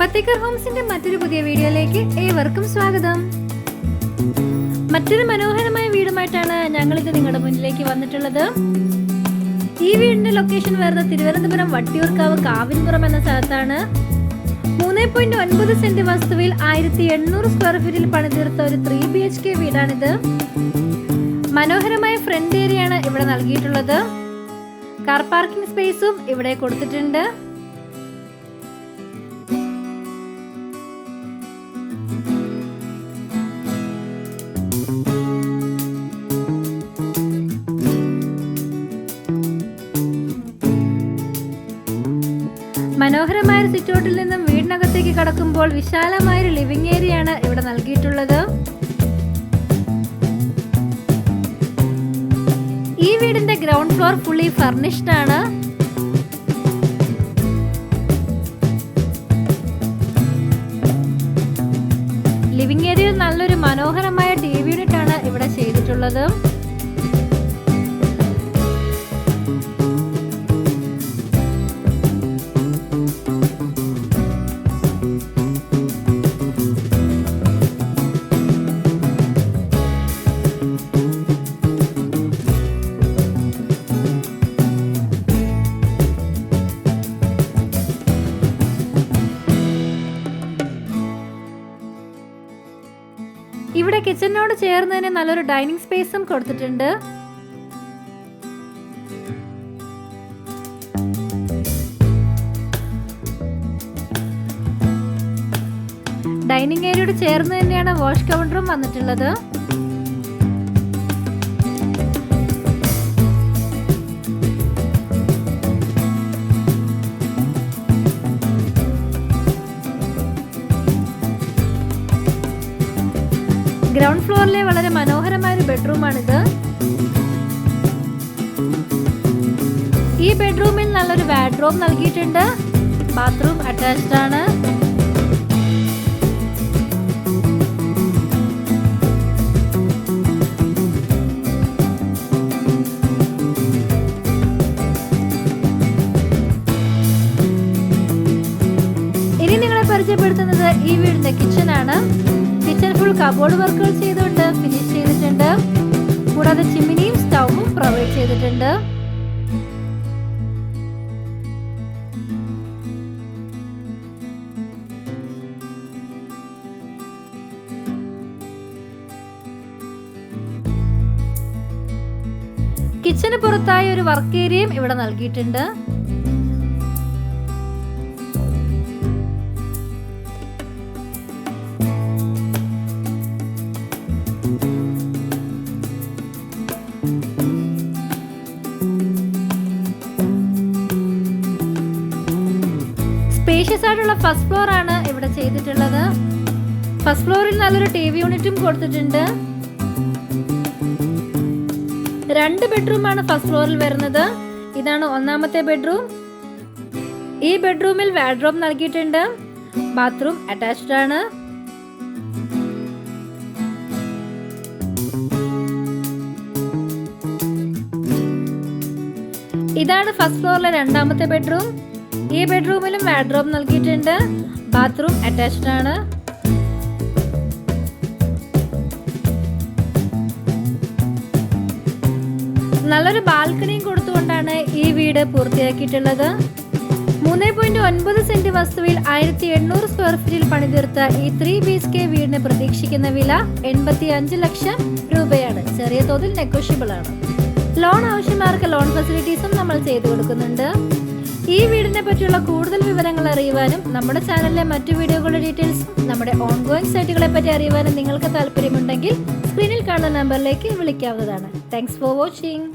പത്തേക്കർ ഹോംസിന്റെ മറ്റൊരു പുതിയ വീഡിയോയിലേക്ക് ഏവർക്കും സ്വാഗതം. മറ്റൊരു മനോഹരമായ വീടുമായിട്ടാണ് ഞങ്ങൾ ഇത് നിങ്ങളുടെ മുന്നിലേക്ക് വന്നിട്ടുള്ളത്. ഈ വീടിന്റെ ലൊക്കേഷൻ വരുന്നത് തിരുവനന്തപുരം വട്ടിയൂർക്കാവ് കാവിൻപുറം എന്ന സ്ഥലത്താണ്. മൂന്ന് പോയിന്റ് ഒൻപത് സെന്റ് വസ്തുവിൽ ആയിരത്തി എണ്ണൂറ് സ്ക്വയർ ഫീറ്റിൽ പണിതീർത്ത ഒരു ത്രീ ബി എച്ച് കെ വീടാണിത്. മനോഹരമായ ഫ്രണ്ട് ഏരിയയാണ് ഇവിടെ നൽകിയിട്ടുള്ളത്. കാർ പാർക്കിംഗ് സ്പേസും ഇവിടെ കൊടുത്തിട്ടുണ്ട്. മനോഹരമായ ഒരു സിറ്റൗട്ടിൽ നിന്നും വീടിനകത്തേക്ക് കടക്കുമ്പോൾ വിശാലമായ ഒരു ലിവിംഗ് ഏരിയയാണ് ഇവിടെ നൽകിയിട്ടുള്ളത്. ഈ വീടിന്റെ ഗ്രൗണ്ട് ഫ്ലോർ ഫുള്ളി ഫർണിഷ്ഡ് ആണ്. ലിവിംഗ് ഏരിയയിൽ നല്ലൊരു മനോഹരമായ ടി വി യൂണിറ്റ് ആണ് ഇവിടെ ചെയ്തിട്ടുള്ളത്. ഇവിടെ കിച്ചണിനോട് ചേർന്ന് തന്നെ നല്ലൊരു ഡൈനിങ് സ്പേസും കൊടുത്തിട്ടുണ്ട്. ഡൈനിങ് ഏരിയയോട് ചേർന്ന് തന്നെയാണ് വാഷ് കൗണ്ടറും വന്നിട്ടുള്ളത്. ഗ്രൗണ്ട് ഫ്ലോറിലെ വളരെ മനോഹരമായ ഒരു ബെഡ്റൂമാണിത്. ഈ ബെഡ്റൂമിൽ നല്ലൊരു വാഡ്രോബ് നൽകിയിട്ടുണ്ട്. ബാത്റൂം അറ്റാച്ച്ഡ് ആണ്. ഇനി നിങ്ങളെ പരിചയപ്പെടുത്തുന്നത് ഈ വീടിന്റെ കിച്ചൺ ആണ്. കബോർഡ് വർക്കുകൾ ചെയ്തുകൊണ്ട് ഫിനിഷ് ചെയ്തിട്ടുണ്ട്. കൂടാതെ ചിമ്മിനിയും സ്റ്റൗവും പ്രൊവൈഡ് ചെയ്തിട്ടുണ്ട്. കിച്ചന് പുറത്തായി ഒരു വർക്ക് ഏരിയയും ഇവിടെ നൽകിയിട്ടുണ്ട്. സ്പേഷ്യസ് ആയിട്ടുള്ള ഫസ്റ്റ് ഫ്ലോർ ആണ് ഇവിടെ ചെയ്തിട്ടുള്ളത്. ഫസ്റ്റ് ഫ്ലോറിൽ നല്ലൊരു ടി വി യൂണിറ്റും കൊടുത്തിട്ടുണ്ട്. രണ്ട് ബെഡ്റൂമാണ് ഫസ്റ്റ് ഫ്ലോറിൽ വരുന്നത്. ഇതാണ് ഒന്നാമത്തെ ബെഡ്റൂം. ഈ ബെഡ്റൂമിൽ വാഡ്രോബ് നൽകിയിട്ടുണ്ട്. ബാത്റൂം അറ്റാച്ച്ഡ് ആണ്. ഇതാണ് ഫസ്റ്റ് ഫ്ലോറിലെ രണ്ടാമത്തെ ബെഡ്റൂം. ഈ ബെഡ്റൂമിലും വാഡ്രോബ് നൽകിയിട്ടുണ്ട്. ബാത്റൂം അറ്റാച്ച്ഡ് ആണ്. നല്ലൊരു ബാൽക്കണിയും കൊടുത്തുകൊണ്ടാണ് ഈ വീട് പൂർത്തിയാക്കിയിട്ടുള്ളത്. മൂന്ന് പോയിന്റ് ഒൻപത് സെന്റ് വസ്തുവിൽ ആയിരത്തി എണ്ണൂറ് സ്ക്വയർ ഫീറ്റിൽ പണിതീർത്ത ഈ ത്രീ ബി എച്ച് കെ വീടിന് പ്രതീക്ഷിക്കുന്ന വില എൺപത്തി അഞ്ച് ലക്ഷം രൂപയാണ്. ചെറിയ തോതിൽ നെഗോഷ്യബിൾ ആണ്. ലോൺ ആവശ്യമാർക്ക് ലോൺ ഫെസിലിറ്റീസും നമ്മൾ ചെയ്തു കൊടുക്കുന്നുണ്ട്. ഈ വീടിനെ പറ്റിയുള്ള കൂടുതൽ വിവരങ്ങൾ അറിയുവാനും നമ്മുടെ ചാനലിലെ മറ്റു വീഡിയോകളുടെ ഡീറ്റെയിൽസും നമ്മുടെ ഓൺഗോയിങ് സൈറ്റുകളെ പറ്റി അറിയുവാനും നിങ്ങൾക്ക് താല്പര്യമുണ്ടെങ്കിൽ സ്ക്രീനിൽ കാണുന്ന നമ്പറിലേക്ക് വിളിക്കാവുന്നതാണ്. Thanks for watching